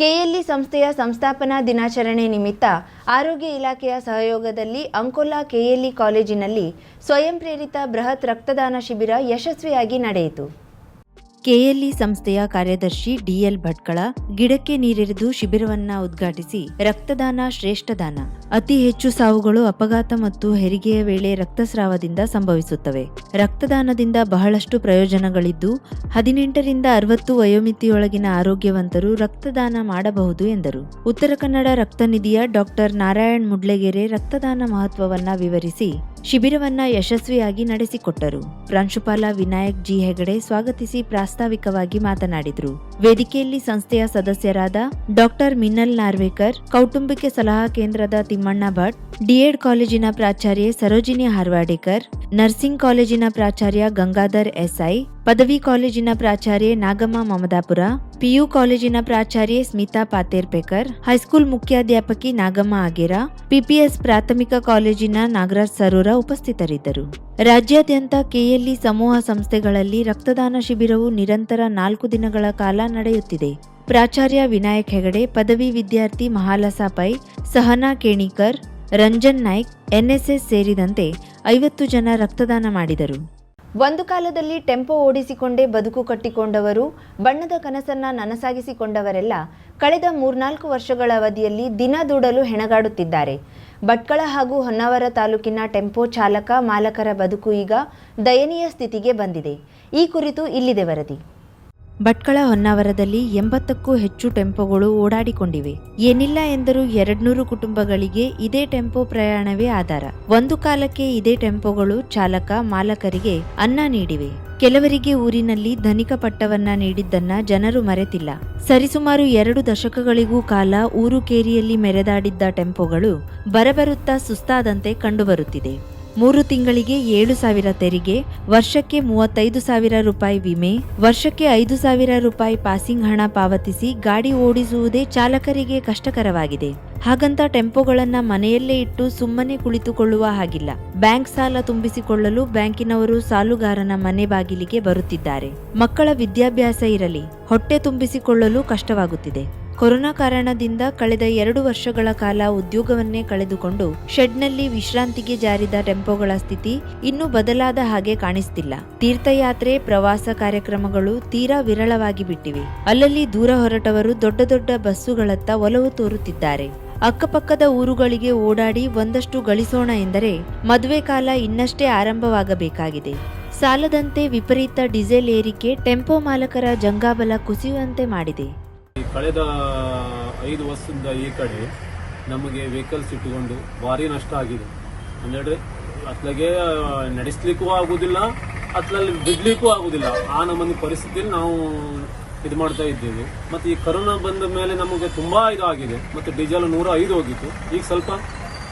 KLE ಸಂಸ್ಥೆಯ ಸಂಸ್ಥಾಪನಾ ದಿನಾಚರಣೆ ನಿಮಿತ್ತ ಆರೋಗ್ಯ ಇಲಾಖೆಯ ಸಹಯೋಗದಲ್ಲಿ ಅಂಕೋಲಾ ಕೆಎಲ್ಇ ಕಾಲೇಜಿನಲ್ಲಿ ಸ್ವಯಂ ಪ್ರೇರಿತ ಬೃಹತ್ ರಕ್ತದಾನ ಶಿಬಿರ ಯಶಸ್ವಿಯಾಗಿ ನಡೆಯಿತು. ಕೆಎಲ್ಇ ಸಂಸ್ಥೆಯ ಕಾರ್ಯದರ್ಶಿ ಡಿಎಲ್ ಭಟ್ಕಳ ಗಿಡಕ್ಕೆ ನೀರೆರೆದು ಶಿಬಿರವನ್ನ ಉದ್ಘಾಟಿಸಿ ರಕ್ತದಾನ ಶ್ರೇಷ್ಠ ದಾನ. ಅತಿ ಹೆಚ್ಚು ಸಾವುಗಳು ಅಪಘಾತ ಮತ್ತು ಹೆರಿಗೆಯ ವೇಳೆ ರಕ್ತಸ್ರಾವದಿಂದ ಸಂಭವಿಸುತ್ತವೆ. ರಕ್ತದಾನದಿಂದ ಬಹಳಷ್ಟು ಪ್ರಯೋಜನಗಳಿದ್ದು, ಹದಿನೆಂಟರಿಂದ ಅರವತ್ತು ವಯೋಮಿತಿಯೊಳಗಿನ ಆರೋಗ್ಯವಂತರು ರಕ್ತದಾನ ಮಾಡಬಹುದು ಎಂದರು. ಉತ್ತರ ಕನ್ನಡ ರಕ್ತ ನಿಧಿಯ ಡಾಕ್ಟರ್ ನಾರಾಯಣ್ ಮುಡ್ಲೆಗೆರೆ ರಕ್ತದಾನ ಮಹತ್ವವನ್ನ ವಿವರಿಸಿ ಶಿಬಿರವನ್ನ ಯಶಸ್ವಿಯಾಗಿ ನಡೆಸಿಕೊಟ್ಟರು. ಪ್ರಾಂಶುಪಾಲ ವಿನಾಯಕ್ ಜಿ ಹೆಗಡೆ ಸ್ವಾಗತಿಸಿ ಪ್ರಾಸ್ತಾವಿಕವಾಗಿ ಮಾತನಾಡಿದರು. ವೇದಿಕೆಯಲ್ಲಿ ಸಂಸ್ಥೆಯ ಸದಸ್ಯರಾದ ಡಾಕ್ಟರ್ ಮಿನ್ನಲ್ ನಾರ್ವೇಕರ್, ಕೌಟುಂಬಿಕ ಸಲಹಾ ಕೇಂದ್ರದ ತಿಮ್ಮಣ್ಣ ಭಟ್ ಡಿಎಡ್ ಕಾಲೇಜಿನ ಪ್ರಾಚಾರ್ಯ ಸರೋಜಿನಿ ಹಾರ್ವಾಡೇಕರ್, ನರ್ಸಿಂಗ್ ಕಾಲೇಜಿನ ಪ್ರಾಚಾರ್ಯ ಗಂಗಾಧರ್ ಎಸ್ಐ ಪದವಿ ಕಾಲೇಜಿನ ಪ್ರಾಚಾರ್ಯೆ ನಾಗಮ್ಮ ಮಮದಾಪುರ, ಪಿಯು ಕಾಲೇಜಿನ ಪ್ರಾಚಾರ್ಯೆ ಸ್ಮಿತಾ ಪಾತೇರ್ಪೇಕರ್, ಹೈಸ್ಕೂಲ್ ಮುಖ್ಯಾಧ್ಯಾಪಕಿ ನಾಗಮ್ಮ ಆಗೇರ, ಪಿಪಿಎಸ್ ಪ್ರಾಥಮಿಕ ಕಾಲೇಜಿನ ನಾಗರಾಜ್ ಸರೋರ ಉಪಸ್ಥಿತರಿದ್ದರು. ರಾಜ್ಯಾದ್ಯಂತ ಕೆಎಲ್ಇ ಸಮೂಹ ಸಂಸ್ಥೆಗಳಲ್ಲಿ ರಕ್ತದಾನ ಶಿಬಿರವು ನಿರಂತರ ನಾಲ್ಕು ದಿನಗಳ ಕಾಲ ನಡೆಯುತ್ತಿದೆ. ಪ್ರಾಚಾರ್ಯ ವಿನಾಯಕ್ ಹೆಗಡೆ, ಪದವಿ ವಿದ್ಯಾರ್ಥಿ ಮಹಾಲಸಾ ಪೈ, ಸಹನಾ ಕೇಣಿಕರ್, ರಂಜನ್ ನಾಯ್ಕ್, ಎನ್ಎಸ್ಎಸ್ ಸೇರಿದಂತೆ ಐವತ್ತು ಜನ ರಕ್ತದಾನ ಮಾಡಿದರು. ಒಂದು ಕಾಲದಲ್ಲಿ ಟೆಂಪೋ ಓಡಿಸಿಕೊಂಡೇ ಬದುಕು ಕಟ್ಟಿಕೊಂಡವರು, ಬಣ್ಣದ ಕನಸನ್ನ ನನಸಾಗಿಸಿಕೊಂಡವರೆಲ್ಲ ಕಳೆದ ಮೂರ್ನಾಲ್ಕು ವರ್ಷಗಳ ಅವಧಿಯಲ್ಲಿ ದಿನ ದೂಡಲು ಹೆಣಗಾಡುತ್ತಿದ್ದಾರೆ. ಭಟ್ಕಳ ಹಾಗೂ ಹೊನ್ನಾವರ ತಾಲೂಕಿನ ಟೆಂಪೋ ಚಾಲಕ ಮಾಲಕರ ಬದುಕು ಈಗ ದಯನೀಯ ಸ್ಥಿತಿಗೆ ಬಂದಿದೆ. ಈ ಕುರಿತು ಇಲ್ಲಿದೆ ವರದಿ. ಭಟ್ಕಳ ಹೊನ್ನಾವರದಲ್ಲಿ ಎಂಬತ್ತಕ್ಕೂ ಹೆಚ್ಚು ಟೆಂಪೋಗಳು ಓಡಾಡಿಕೊಂಡಿವೆ. ಏನಿಲ್ಲ ಎಂದರೂ ಎರಡ್ನೂರು ಕುಟುಂಬಗಳಿಗೆ ಇದೇ ಟೆಂಪೋ ಪ್ರಯಾಣವೇ ಆಧಾರ. ಒಂದು ಕಾಲಕ್ಕೆ ಇದೇ ಟೆಂಪೋಗಳು ಚಾಲಕ, ಮಾಲಕರಿಗೆ ಅನ್ನ ನೀಡಿವೆ. ಕೆಲವರಿಗೆ ಊರಿನಲ್ಲಿ ಧನಿಕ ಪಟ್ಟವನ್ನ ನೀಡಿದ್ದನ್ನ ಜನರು ಮರೆತಿಲ್ಲ. ಸರಿಸುಮಾರು ಎರಡು ದಶಕಗಳಿಗೂ ಕಾಲ ಊರು ಕೇರಿಯಲ್ಲಿ ಮೆರೆದಾಡಿದ್ದ ಟೆಂಪೋಗಳು ಬರಬರುತ್ತಾ ಸುಸ್ತಾದಂತೆ ಕಂಡುಬರುತ್ತಿದೆ. ಮೂರು ತಿಂಗಳಿಗೆ ಏಳು ಸಾವಿರ ತೆರಿಗೆ, ವರ್ಷಕ್ಕೆ ಮೂವತ್ತೈದು ಸಾವಿರ ರೂಪಾಯಿ ವಿಮೆ, ವರ್ಷಕ್ಕೆ ಐದು ಸಾವಿರ ರೂಪಾಯಿ ಪಾಸಿಂಗ್ ಹಣ ಪಾವತಿಸಿ ಗಾಡಿ ಓಡಿಸುವುದೇ ಚಾಲಕರಿಗೆ ಕಷ್ಟಕರವಾಗಿದೆ. ಹಾಗಂತ ಟೆಂಪೋಗಳನ್ನ ಮನೆಯಲ್ಲೇ ಇಟ್ಟು ಸುಮ್ಮನೆ ಕುಳಿತುಕೊಳ್ಳುವ ಹಾಗಿಲ್ಲ. ಬ್ಯಾಂಕ್ ಸಾಲ ತುಂಬಿಸಿಕೊಳ್ಳಲು ಬ್ಯಾಂಕಿನವರು ಸಾಲುಗಾರನ ಮನೆ ಬಾಗಿಲಿಗೆ ಬರುತ್ತಿದ್ದಾರೆ. ಮಕ್ಕಳ ವಿದ್ಯಾಭ್ಯಾಸ ಇರಲಿ, ಹೊಟ್ಟೆ ತುಂಬಿಸಿಕೊಳ್ಳಲು ಕಷ್ಟವಾಗುತ್ತಿದೆ. ಕೊರೋನಾ ಕಾರಣದಿಂದ ಕಳೆದ ಎರಡು ವರ್ಷಗಳ ಕಾಲ ಉದ್ಯೋಗವನ್ನೇ ಕಳೆದುಕೊಂಡು ಶೆಡ್ನಲ್ಲಿ ವಿಶ್ರಾಂತಿಗೆ ಜಾರಿದ ಟೆಂಪೋಗಳ ಸ್ಥಿತಿ ಇನ್ನೂ ಬದಲಾದ ಹಾಗೆ ಕಾಣಿಸ್ತಿಲ್ಲ. ತೀರ್ಥಯಾತ್ರೆ, ಪ್ರವಾಸ ಕಾರ್ಯಕ್ರಮಗಳು ತೀರಾ ವಿರಳವಾಗಿ ಬಿಟ್ಟಿವೆ. ಅಲ್ಲಲ್ಲಿ ದೂರ ಹೊರಟವರು ದೊಡ್ಡ ದೊಡ್ಡ ಬಸ್ಸುಗಳತ್ತ ಒಲವು ತೋರುತ್ತಿದ್ದಾರೆ. ಅಕ್ಕಪಕ್ಕದ ಊರುಗಳಿಗೆ ಓಡಾಡಿ ಒಂದಷ್ಟು ಗಳಿಸೋಣ ಎಂದರೆ ಮದುವೆ ಕಾಲ ಇನ್ನಷ್ಟೇ ಆರಂಭವಾಗಬೇಕಾಗಿದೆ. ಸಾಲದಂತೆ ವಿಪರೀತ ಡೀಸೆಲ್ ಏರಿಕೆ ಟೆಂಪೋ ಮಾಲಕರ ಜಂಗಾಬಲ ಕುಸಿಯುವಂತೆ ಮಾಡಿದೆ. ಕಳೆದ ಐದು ವರ್ಷದಿಂದ ಈ ಕಡೆ ನಮಗೆ ವೆಹಿಕಲ್ಸ್ ಇಟ್ಟುಕೊಂಡು ಭಾರಿ ನಷ್ಟ ಆಗಿದೆ. ಅಂದರೆ ಅತ್ಲಾಗೆ ನಡೆಸ್ಲಿಕ್ಕೂ ಆಗುದಿಲ್ಲ, ಅತ್ಲಲ್ಲಿ ಬಿಡ್ಲಿಕ್ಕೂ ಆಗುದಿಲ್ಲ. ಆ ನಮ್ಮ ಪರಿಸ್ಥಿತಿಯಲ್ಲಿ ನಾವು ಇದು ಮಾಡ್ತಾ ಇದ್ದೇವೆ. ಮತ್ತೆ ಈ ಕರೋನಾ ಬಂದ ಮೇಲೆ ನಮಗೆ ತುಂಬಾ ಇದಾಗಿದೆ ಮತ್ತೆ ಡೀಸೆಲ್ ನೂರ ಐದು ಹೋಗಿತ್ತು. ಈಗ ಸ್ವಲ್ಪ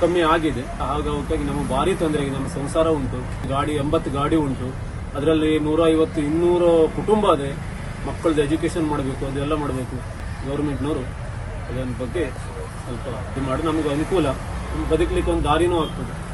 ಕಮ್ಮಿ ಆಗಿದೆ. ಹಾಗಾಗಿ ನಮ್ಗೆ ಭಾರಿ ತೊಂದರೆ ಆಗಿದೆ. ನಮ್ಮ ಸಂಸಾರ ಉಂಟು. ಗಾಡಿ ಎಂಬತ್ತು ಗಾಡಿ ಉಂಟು. ಅದರಲ್ಲಿ ನೂರ ಐವತ್ತು ಇನ್ನೂರು ಕುಟುಂಬ ಅದೇ ಮಕ್ಕಳದ್ದು ಎಜುಕೇಶನ್ ಮಾಡಬೇಕು, ಅದೆಲ್ಲ ಮಾಡಬೇಕು. ಗೌರ್ಮೆಂಟ್ನವರು ಅದರ ಬಗ್ಗೆ ಸ್ವಲ್ಪ ಇದು ಮಾಡಿ. ನಮಗೆ ಅನುಕೂಲ. ಬದುಕಲಿಕ್ಕೆ ಒಂದು ದಾರಿನೂ ಆಗ್ತದೆ.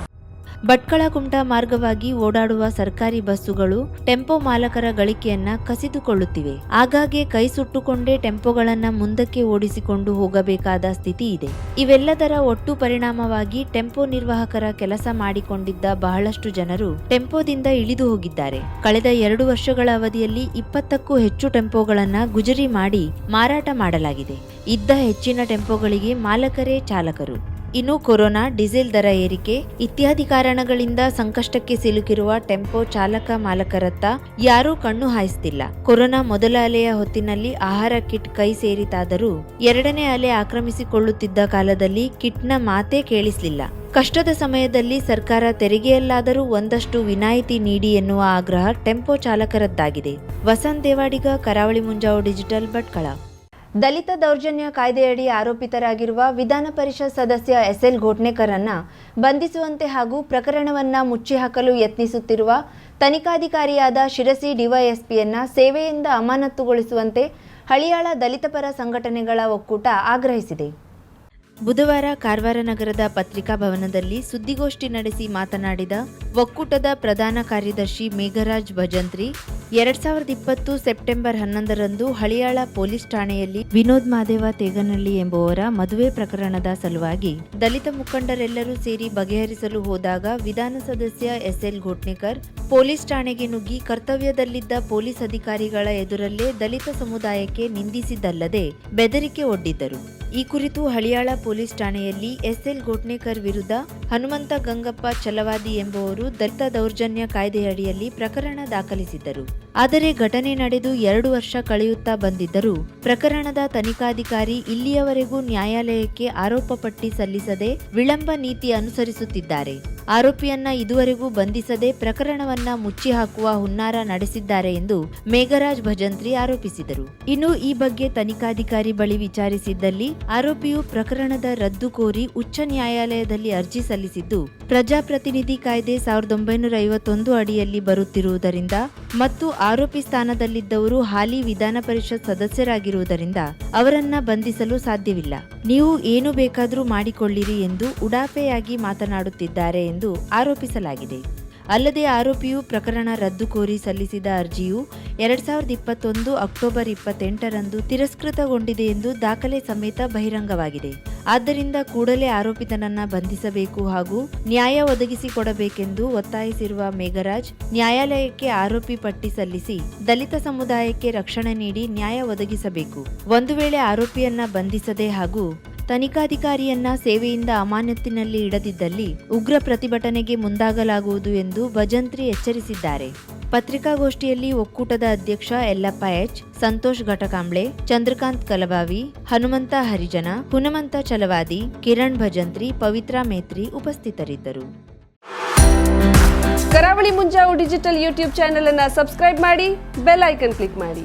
ಭಟ್ಕಳ ಕುಮಟಾ ಮಾರ್ಗವಾಗಿ ಓಡಾಡುವ ಸರ್ಕಾರಿ ಬಸ್ಸುಗಳು ಟೆಂಪೋ ಮಾಲಕರ ಗಳಿಕೆಯನ್ನ ಕಸಿದುಕೊಳ್ಳುತ್ತಿವೆ. ಆಗಾಗ್ಗೆ ಕೈ ಸುಟ್ಟುಕೊಂಡೇ ಟೆಂಪೋಗಳನ್ನ ಮುಂದಕ್ಕೆ ಓಡಿಸಿಕೊಂಡು ಹೋಗಬೇಕಾದ ಸ್ಥಿತಿ ಇದೆ. ಇವೆಲ್ಲದರ ಒಟ್ಟು ಪರಿಣಾಮವಾಗಿ ಟೆಂಪೋ ನಿರ್ವಾಹಕರ ಕೆಲಸ ಮಾಡಿಕೊಂಡಿದ್ದ ಬಹಳಷ್ಟು ಜನರು ಟೆಂಪೋದಿಂದ ಇಳಿದು ಹೋಗಿದ್ದಾರೆ. ಕಳೆದ ಎರಡು ವರ್ಷಗಳ ಅವಧಿಯಲ್ಲಿ ಇಪ್ಪತ್ತಕ್ಕೂ ಹೆಚ್ಚು ಟೆಂಪೋಗಳನ್ನ ಗುಜರಿ ಮಾಡಿ ಮಾರಾಟ ಮಾಡಲಾಗಿದೆ. ಇದ್ದ ಹೆಚ್ಚಿನ ಟೆಂಪೋಗಳಿಗೆ ಮಾಲಕರೇ ಚಾಲಕರು. ಇನ್ನು ಕೊರೋನಾ, ಡೀಸೆಲ್ ದರ ಏರಿಕೆ, ಇತ್ಯಾದಿ ಕಾರಣಗಳಿಂದ ಸಂಕಷ್ಟಕ್ಕೆ ಸಿಲುಕಿರುವ ಟೆಂಪೋ ಚಾಲಕ ಮಾಲಕರತ್ತ ಯಾರೂ ಕಣ್ಣು ಹಾಯಿಸ್ತಿಲ್ಲ. ಕೊರೋನಾ ಮೊದಲ ಅಲೆಯ ಹೊತ್ತಿನಲ್ಲಿ ಆಹಾರ ಕಿಟ್ ಕೈ ಸೇರಿತಾದರೂ ಎರಡನೇ ಅಲೆ ಆಕ್ರಮಿಸಿಕೊಳ್ಳುತ್ತಿದ್ದ ಕಾಲದಲ್ಲಿ ಕಿಟ್ನ ಮಾತೇ ಕೇಳಿಸಲಿಲ್ಲ. ಕಷ್ಟದ ಸಮಯದಲ್ಲಿ ಸರ್ಕಾರ ತೆರಿಗೆಯಲ್ಲಾದರೂ ಒಂದಷ್ಟು ವಿನಾಯಿತಿ ನೀಡಿ ಎನ್ನುವ ಆಗ್ರಹ ಟೆಂಪೋ ಚಾಲಕರದ್ದಾಗಿದೆ. ವಸಂತ್ ದೇವಾಡಿಗ, ಕರಾವಳಿ ಮುಂಜಾವು ಡಿಜಿಟಲ್ ಭಟ್ಕಳ. ದಲಿತ ದೌರ್ಜನ್ಯ ಕಾಯ್ದೆಯಡಿ ಆರೋಪಿತರಾಗಿರುವ ವಿಧಾನ ಪರಿಷತ್ ಸದಸ್ಯ ಎಸ್ಎಲ್ ಘೋಟ್ನೇಕರನ್ನ ಬಂಧಿಸುವಂತೆ ಹಾಗೂ ಪ್ರಕರಣವನ್ನ ಮುಚ್ಚಿಹಾಕಲು ಯತ್ನಿಸುತ್ತಿರುವ ತನಿಖಾಧಿಕಾರಿಯಾದ ಶಿರಸಿ ಡಿವೈಎಸ್ಪಿಯನ್ನ ಸೇವೆಯಿಂದ ಅಮಾನತುಗೊಳಿಸುವಂತೆ ಹಳಿಯಾಳ ದಲಿತ ಪರ ಸಂಘಟನೆಗಳ ಒಕ್ಕೂಟ ಆಗ್ರಹಿಸಿದೆ. ಬುಧವಾರ ಕಾರವಾರ ನಗರದ ಪತ್ರಿಕಾ ಭವನದಲ್ಲಿ ಸುದ್ದಿಗೋಷ್ಠಿ ನಡೆಸಿ ಮಾತನಾಡಿದ ಒಕ್ಕೂಟದ ಪ್ರಧಾನ ಕಾರ್ಯದರ್ಶಿ ಮೇಘರಾಜ್ ಭಜಂತ್ರಿ ಎರಡ್ ಸಾವಿರದ ಇಪ್ಪತ್ತು ಸೆಪ್ಟೆಂಬರ್ ಹನ್ನೊಂದರಂದು ಹಳಿಯಾಳ ಪೊಲೀಸ್ ಠಾಣೆಯಲ್ಲಿ ವಿನೋದ್ ಮಾದೇವ ತೇಗನಹಳ್ಳಿ ಎಂಬುವರ ಮದುವೆ ಪ್ರಕರಣದ ಸಲುವಾಗಿ ದಲಿತ ಮುಖಂಡರೆಲ್ಲರೂ ಸೇರಿ ಬಗೆಹರಿಸಲು ಹೋದಾಗ ವಿಧಾನ ಸದಸ್ಯ ಎಸ್ಎಲ್ ಘೋಟ್ನೇಕರ್ ಪೊಲೀಸ್ ಠಾಣೆಗೆ ನುಗ್ಗಿ ಕರ್ತವ್ಯದಲ್ಲಿದ್ದ ಪೊಲೀಸ್ ಅಧಿಕಾರಿಗಳ ಎದುರಲ್ಲೇ ದಲಿತ ಸಮುದಾಯಕ್ಕೆ ನಿಂದಿಸಿದ್ದಲ್ಲದೆ ಬೆದರಿಕೆ ಒಡ್ಡಿದ್ದರು. ಈ ಕುರಿತು ಹಳಿಯಾಳ ಪೊಲೀಸ್ ಠಾಣೆಯಲ್ಲಿ ಎಸ್ಎಲ್ ಘೋಟ್ನೇಕರ್ ವಿರುದ್ಧ ಹನುಮಂತ ಗಂಗಪ್ಪ ಚಲವಾದಿ ಎಂಬುವರು ದಲಿತ ದೌರ್ಜನ್ಯ ಕಾಯ್ದೆಯಡಿಯಲ್ಲಿ ಪ್ರಕರಣ ದಾಖಲಿಸಿದ್ದರು. ಆದರೆ ಘಟನೆ ನಡೆದು ಎರಡು ವರ್ಷ ಕಳೆಯುತ್ತಾ ಬಂದಿದ್ದರೂ ಪ್ರಕರಣದ ತನಿಖಾಧಿಕಾರಿ ಇಲ್ಲಿಯವರೆಗೂ ನ್ಯಾಯಾಲಯಕ್ಕೆ ಆರೋಪ ಪಟ್ಟಿ ಸಲ್ಲಿಸದೆ ವಿಳಂಬ ನೀತಿ ಅನುಸರಿಸುತ್ತಿದ್ದಾರೆ. ಆರೋಪಿಯನ್ನ ಇದುವರೆಗೂ ಬಂಧಿಸದೆ ಪ್ರಕರಣವನ್ನ ಮುಚ್ಚಿ ಹಾಕುವ ಹುನ್ನಾರ ನಡೆಸಿದ್ದಾರೆ ಎಂದು ಮೇಘರಾಜ್ ಭಜಂತ್ರಿ ಆರೋಪಿಸಿದರು. ಇನ್ನು ಈ ಬಗ್ಗೆ ತನಿಖಾಧಿಕಾರಿ ಬಳಿ ವಿಚಾರಿಸಿದ್ದಲ್ಲಿ ಆರೋಪಿಯು ಪ್ರಕರಣದ ರದ್ದು ಕೋರಿ ಉಚ್ಚ ನ್ಯಾಯಾಲಯದಲ್ಲಿ ಅರ್ಜಿ ಸಲ್ಲಿಸಿದ್ದು, ಪ್ರಜಾಪ್ರತಿನಿಧಿ ಕಾಯ್ದೆ ಸಾವಿರದ ಒಂಬೈನೂರ ಐವತ್ತೊಂದು ಅಡಿಯಲ್ಲಿ ಬರುತ್ತಿರುವುದರಿಂದ ಮತ್ತು ಆರೋಪಿ ಸ್ಥಾನದಲ್ಲಿದ್ದವರು ಹಾಲಿ ವಿಧಾನ ಪರಿಷತ್ ಸದಸ್ಯರಾಗಿರುವುದರಿಂದ ಅವರನ್ನ ಬಂಧಿಸಲು ಸಾಧ್ಯವಿಲ್ಲ. ನೀವು ಏನು ಬೇಕಾದರೂ ಮಾಡಿಕೊಳ್ಳಿರಿ ಎಂದು ಉಡಾಫೆಯಾಗಿ ಮಾತನಾಡುತ್ತಿದ್ದಾರೆ ಎಂದು ಆರೋಪಿಸಲಾಗಿದೆ. ಅಲ್ಲದೆ ಆರೋಪಿಯು ಪ್ರಕರಣ ರದ್ದು ಕೋರಿ ಸಲ್ಲಿಸಿದ ಅರ್ಜಿಯು ಎರಡ್ ಸಾವಿರದ ಇಪ್ಪತ್ತೊಂದು ಅಕ್ಟೋಬರ್ ಇಪ್ಪತ್ತೆಂಟರಂದು ತಿರಸ್ಕೃತಗೊಂಡಿದೆ ಎಂದು ದಾಖಲೆ ಸಮೇತ ಬಹಿರಂಗವಾಗಿದೆ. ಆದ್ದರಿಂದ ಕೂಡಲೇ ಆರೋಪಿತನನ್ನ ಬಂಧಿಸಬೇಕು ಹಾಗೂ ನ್ಯಾಯ ಒದಗಿಸಿಕೊಡಬೇಕೆಂದು ಒತ್ತಾಯಿಸಿರುವ ಮೇಘರಾಜ್, ನ್ಯಾಯಾಲಯಕ್ಕೆ ಆರೋಪಿ ಪಟ್ಟಿ ಸಲ್ಲಿಸಿ ದಲಿತ ಸಮುದಾಯಕ್ಕೆ ರಕ್ಷಣೆ ನೀಡಿ ನ್ಯಾಯ ಒದಗಿಸಬೇಕು. ಒಂದು ವೇಳೆ ಆರೋಪಿಯನ್ನ ಬಂಧಿಸದೆ ಹಾಗೂ ತನಿಖಾಧಿಕಾರಿಯನ್ನ ಸೇವೆಯಿಂದ ಅಮಾನತಿನಲ್ಲಿ ಇಡದಿದ್ದಲ್ಲಿ ಉಗ್ರ ಪ್ರತಿಭಟನೆಗೆ ಮುಂದಾಗಲಾಗುವುದು ಎಂದು ಭಜಂತ್ರಿ ಎಚ್ಚರಿಸಿದ್ದಾರೆ. ಪತ್ರಿಕಾಗೋಷ್ಠಿಯಲ್ಲಿ ಒಕ್ಕೂಟದ ಅಧ್ಯಕ್ಷ ಯಲ್ಲಪ್ಪ ಎಚ್, ಸಂತೋಷ್ ಘಟಕಾಂಬ್ಳೆ, ಚಂದ್ರಕಾಂತ್ ಕಲಬಾವಿ, ಹನುಮಂತ ಹರಿಜನ, ಹುನಮಂತ ಚಲವಾದಿ, ಕಿರಣ್ ಭಜಂತ್ರಿ, ಪವಿತ್ರಾ ಮೇತ್ರಿ ಉಪಸ್ಥಿತರಿದ್ದರು. Karavali Munjavu digital YouTube channel ಅನ್ನು ಸಬ್ಸ್ಕ್ರೈಬ್ ಮಾಡಿ, ಬೆಲ್ ಐಕನ್ ಕ್ಲಿಕ್ ಮಾಡಿ.